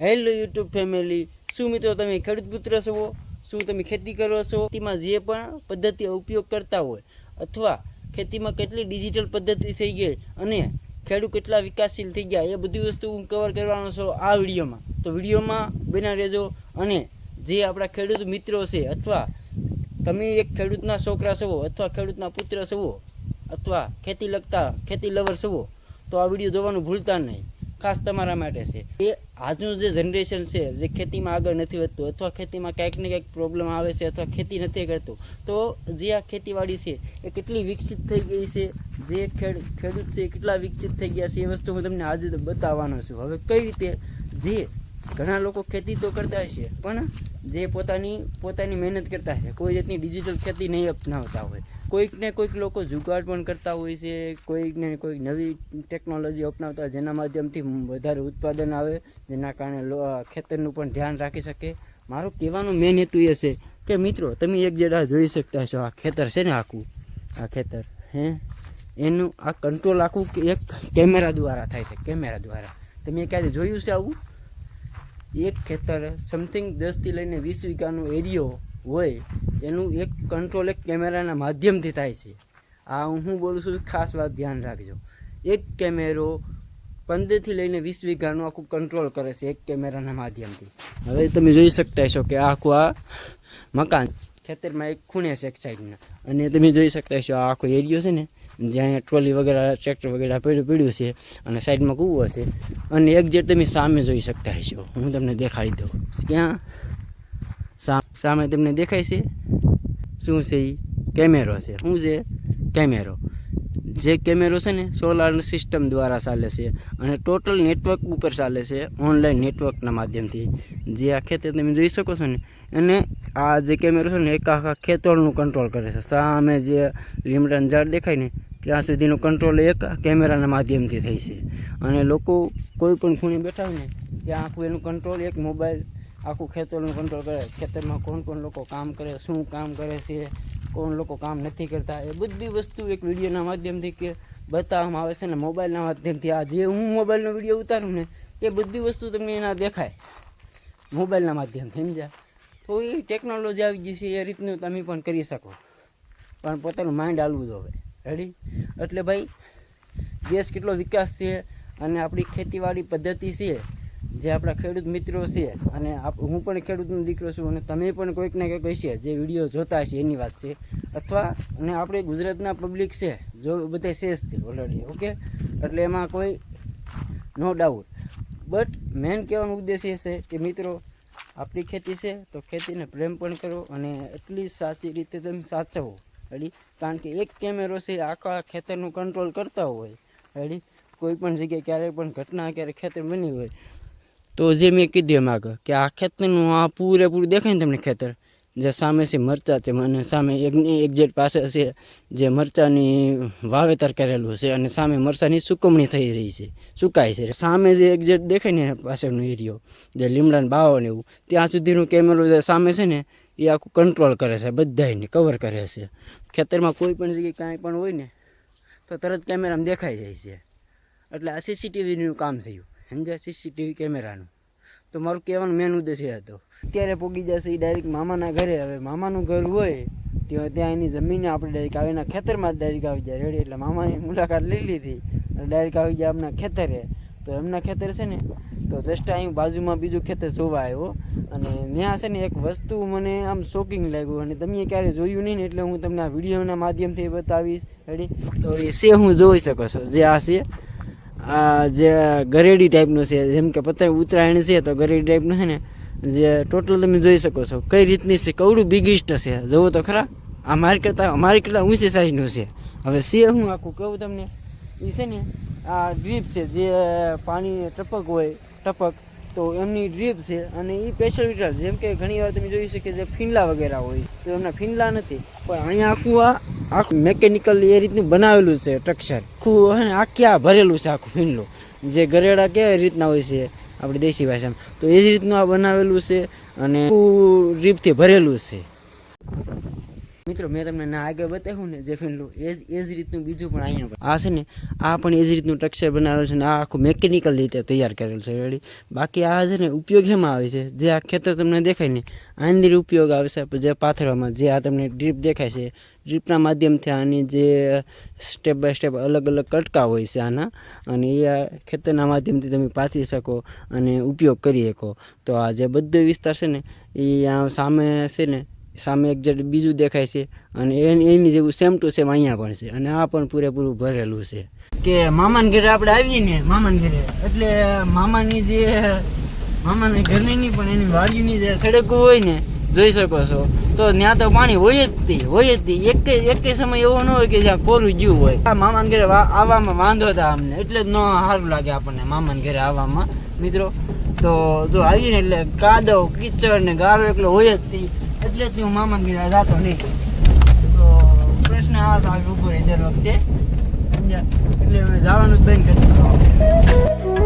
Hello YouTube family શું મિત્રો તમે ખેડૂત પુત્ર છો? શું તમે ખેતી કરો છો? ખેતીમાં જે પણ પદ્ધતિ ઉપયોગ કરતા હોય અથવા ખેતીમાં કેટલી ડિજિટલ પદ્ધતિ થઈ ગઈ અને ખેડૂત કેટલા વિકાસશીલ થઈ ગયા, એ બધી વસ્તુ હું કવર કરવાનો છું આ વિડીયોમાં. તો વિડીયોમાં બના રહેજો અને જે આપણા ખેડૂત મિત્રો છે અથવા તમે એક ખેડૂતના છોકરા છો અથવા ખેડૂતના પુત્ર છો અથવા ખેતી લગતા ખેતી લવર છો, તો આ વીડિયો જોવાનું ભૂલતા નહીં. ખાસ તમારા માટે છે. એ આજનું જે જનરેશન છે, જે ખેતીમાં આગળ નથી વધતું, અથવા ખેતીમાં ક્યાંક ને ક્યાંક પ્રોબ્લેમ આવે છે, અથવા ખેતી નથી કરતું, તો જે આ ખેતીવાડી છે, એ કેટલી વિકસિત થઈ ગઈ છે, જે ખેડ, ખેડૂત છે કેટલા વિકસિત થઈ ગયા છે, એ વસ્તુ હું તમને આજે બતાવવાનો છું. હવે કઈ રીતે, જે ઘણા લોકો ખેતી તો કરતા હશે, પણ જે પોતાની પોતાની મહેનત કરતા છે કોઈ જાતની ડિજિટલ ખેતી નહીં અપનાવતા હોય. કોઈકને કોઈક લોકો જુગાડ પણ કરતા હોય છે કોઈકને કોઈક નવી ટેકનોલોજી અપનાવતા જેના માધ્યમથી વધારે ઉત્પાદન આવે, જેના કારણે ખેતરનું પણ ધ્યાન રાખી શકે. મારો કહેવાનો મેન હેતુ એ છે કે, મિત્રો, તમે એક જરા જોઈ શકતા છો આ ખેતર છે ને આખું? આ ખેતર, હે? એનું આ કંટ્રોલ આખું એક કેમેરા દ્વારા થાય છે કેમેરા દ્વારા. તમે ક્યારે જોયું છે આવું? એક ખેતર સમથિંગ દસથી લઈને વીસ વીઘાનો એરિયો હોય, એનું એક કંટ્રોલ એક કેમેરાના માધ્યમથી થાય છે. આ હું બોલું છું? ખાસ વાત ધ્યાન રાખજો. એક કેમેરો પંદરથી લઈને વીસ વીઘાનું આખું કંટ્રોલ કરે છે એક કેમેરાના માધ્યમથી. હવે તમે જોઈ શકતા છો કે આખું આ મકાન ખેતરમાં એક ખૂણે છે એક સાઈડના અને તમે જોઈ શકતા છો આ આખો એરિયો છે ને જ્યાં ટ્રોલી વગેરે, ટ્રેક્ટર વગેરે પડ્યું પડ્યું છે અને સાઈડમાં કૂવો છે. અને એક જેટ તમે સામે જોઈ શકતા હશો, હું તમને દેખાડી દઉં. ક્યાં? સામે તમને દેખાય છે? શું છે એ કેમેરો છે. શું છે? કેમેરો. જે કેમેરો છે ને સોલાર સિસ્ટમ દ્વારા ચાલે છે અને ટોટલ નેટવર્ક ઉપર ચાલે છે ઓનલાઈન નેટવર્કના માધ્યમથી. જે આ ખેતર તમે જોઈ શકો છો ને અને આ જે કેમેરો છે ને, એક આખા ખેતરનું કંટ્રોલ કરે છે. સામે જે લીમડાનું ઝાડ દેખાય ને, ત્યાં સુધીનું કંટ્રોલ એક કેમેરાના માધ્યમથી થઈ છે. અને લોકો કોઈ પણ ખૂણે બેઠા હોય ને, ત્યાં આખું એનું કંટ્રોલ એક મોબાઈલ આખું ખેતરનું કંટ્રોલ કરે. ખેતરમાં કોણ કોણ લોકો કામ કરે, શું કામ કરે છે કોણ લોકો કામ નથી કરતા. એ બધી વસ્તુ એક વિડીયોના માધ્યમથી કે બતાવવામાં આવે છે ને મોબાઈલના માધ્યમથી. આ જે હું મોબાઈલનો વીડિયો ઉતારું ને, એ બધી વસ્તુ તમને એના દેખાય. મોબાઈલના માધ્યમથી, સમજ્યા? તો એ ટેકનોલોજી આવી ગઈ છે, એ રીતનું તમે પણ કરી શકો. પણ પોતાનું માઇન્ડ હાલવું જોવે રેડી એટલે ભાઈ, દેશ કેટલો વિકાસ છે અને આપણી ખેતીવાડી પદ્ધતિ છે જે આપણા ખેડૂત મિત્રો છે અને હું પણ ખેડૂતનો દીકરો છું અને તમે પણ કોઈક ને કંઈક હશે જે વીડિયો જોતા હશે એની વાત છે. અથવા અને આપણે ગુજરાતના પબ્લિક છે, જો બધા છે ઓલરેડી ઓકે એટલે એમાં કોઈ નો ડાઉટ બટ મેન કહેવાનો ઉદ્દેશ એ છે કે મિત્રો, આપણી ખેતી છે તો ખેતીને પ્રેમ પણ કરો અને એટલી સાચી રીતે તમે સાચવો. રેડી કારણ કે એક કેમેરો છે, આખા ખેતરનું કંટ્રોલ કરતા હોય. રેડી કોઈ પણ જગ્યાએ ક્યારેય પણ ઘટના ક્યારે ખેતર બની હોય. તો જે મેં કીધું એમ આગળ, કે આ ખેતરનું આ પૂરેપૂરું દેખાય ને તમને ખેતર? જે સામે છે મરચાં છે, અને સામે એકની એક્ઝેટ પાસે છે, જે મરચાંની વાવેતર કરેલું છે, અને સામે મરચાંની સુકવણી થઈ રહી છે, સુકાય છે. સામે જે એક્ઝેટ દેખાય ને પાછળનો એરિયો, જે લીમડાને બાવો ને એવું, ત્યાં સુધીનો કેમેરો જે સામે છે ને, એ આખું કંટ્રોલ કરે છે બધાને કવર કરે છે. ખેતરમાં કોઈ પણ જગ્યાએ કાંઈ પણ હોય ને, તો તરત કેમેરામાં દેખાઈ જાય છે. એટલે આ સીસીટીવીનું કામ થયું. સમજ્યા? સીસીટીવી કેમેરાનું. તો મારું કહેવાનો મેન ઉદ્દેશ્ય હતો. અત્યારે પોગી જશે એ ડાયરેક્ટ મામાના ઘરે. હવે મામાનું ઘર હોય, ત્યાં ત્યાં એની જમીને આપણે ડાયરેક્ટ આવે એના ખેતરમાં જ ડાયરેક્ટ આવી જાય. રેડી એટલે મામાની મુલાકાત લઈ લીધી. ડાયરેક્ટ આવી જાય આપણા ખેતરે. તો એમના ખેતર છે ને, તો જસ્ટ અહીં બાજુમાં બીજું ખેતર જોવા આવ્યો. અને ત્યાં છે ને એક વસ્તુ મને આમ શોકિંગ લાગ્યું. અને તમે ક્યારે જોયું નહીં ને, એટલે હું તમને આ વિડીયોના માધ્યમથી બતાવીશ. રેડી તો એ છે, હું જોઈ શકો છો. જે આ છે આ જે ગરેડી ટાઈપનું છે, જેમ કે પતંગ ઉત્તરાયણ છે, તો ગરેડી ટાઈપનું છે ને, જે ટોટલ તમે જોઈ શકો છો. કઈ રીતની છે? કવડું બિગેસ્ટ છે? જુઓ તો ખરા. આ મારી કરતાં અમારી કરતાં ઊંચી સાઈઝનું છે. હવે સે હું આખું કહું તમને. એ છે ને, આ ડ્રીપ છે, જે પાણી ટપક હોય, ટપક, તો એમની ડ્રીપ છે અને એ સ્પેશિયલ વિટર જેમ કે ઘણી વાર તમે જોઈ શકે જે ફીંડલા વગેરે હોય, તો એમના ફીંડલા નથી. પણ અહીંયા આખું આ આખું મેકેનિકલ એ રીતનું બનાવેલું છે સ્ટ્રક્ચર આખું આખી આ ભરેલું છે આખું ફીંડલું જે ગરેડા કેવી રીતના હોય છે આપણી દેશી ભાષામાં. તો એ જ રીતનું આ બનાવેલું છે અને રીપથી ભરેલું છે. મિત્રો, મેં તમને ના આગળ બતાવ્યું ને જે ફેનલું એ જ એ જ રીતનું બીજું પણ અહીંયા. આ છે ને, આ પણ એ જ રીતનું ટેક્સચર બનાવેલું છે ને, આ આખું મેકેનિકલ રીતે તૈયાર કરેલું છે રેડી બાકી આ છે ને, ઉપયોગ એમાં આવે છે, જે આ ખેતર તમને દેખાય ને, આની ઉપયોગ આવે છે, જે પાથરવામાં, જે આ તમને ડ્રીપ દેખાય છે ડ્રીપના માધ્યમથી આની જે સ્ટેપ બાય સ્ટેપ અલગ અલગ કટકા હોય છે આના, અને એ આ ખેતરના માધ્યમથી તમે પાથરી શકો અને ઉપયોગ કરી શકો તો આ જે બધો વિસ્તાર છે ને, એ આ સામે છે ને સામે એક્ઝેક્ટ બીજું દેખાય છે અને એની જેવું સેમ ટુ સેમ અહીંયા પણ છે અને આ પણ પૂરેપૂરું ભરેલું છે. કે મામાના ઘરે આપણે આવીએ ને, મામાન ઘરે. એટલે મામાની જે મામાના ઘરની નહીં પણ એની વાડીની જે સડકો હોય ને, જોઈ શકો છો. તો ત્યાં તો પાણી હોય જ તે, હોય જ તે. એક એક સમય એવો ન હોય કે જ્યાં કોરું જ્યું હોય. આ મામાન ઘરે આવવામાં વાંધો હતા અમને એટલે જ ન સારું લાગે આપણને મામાના ઘરે આવવામાં. મિત્રો, તો જો આવીએ ને એટલે કાદવ, કીચડ ને ગારો એકલો હોય જ તે. એટલે જ હું મામા ઘરે જાતો નહીં. તો પ્રશ્ન આ તો આવી ઊભો રહી દર વખતે એટલે જવાનું જ બંધ કરી દીધું.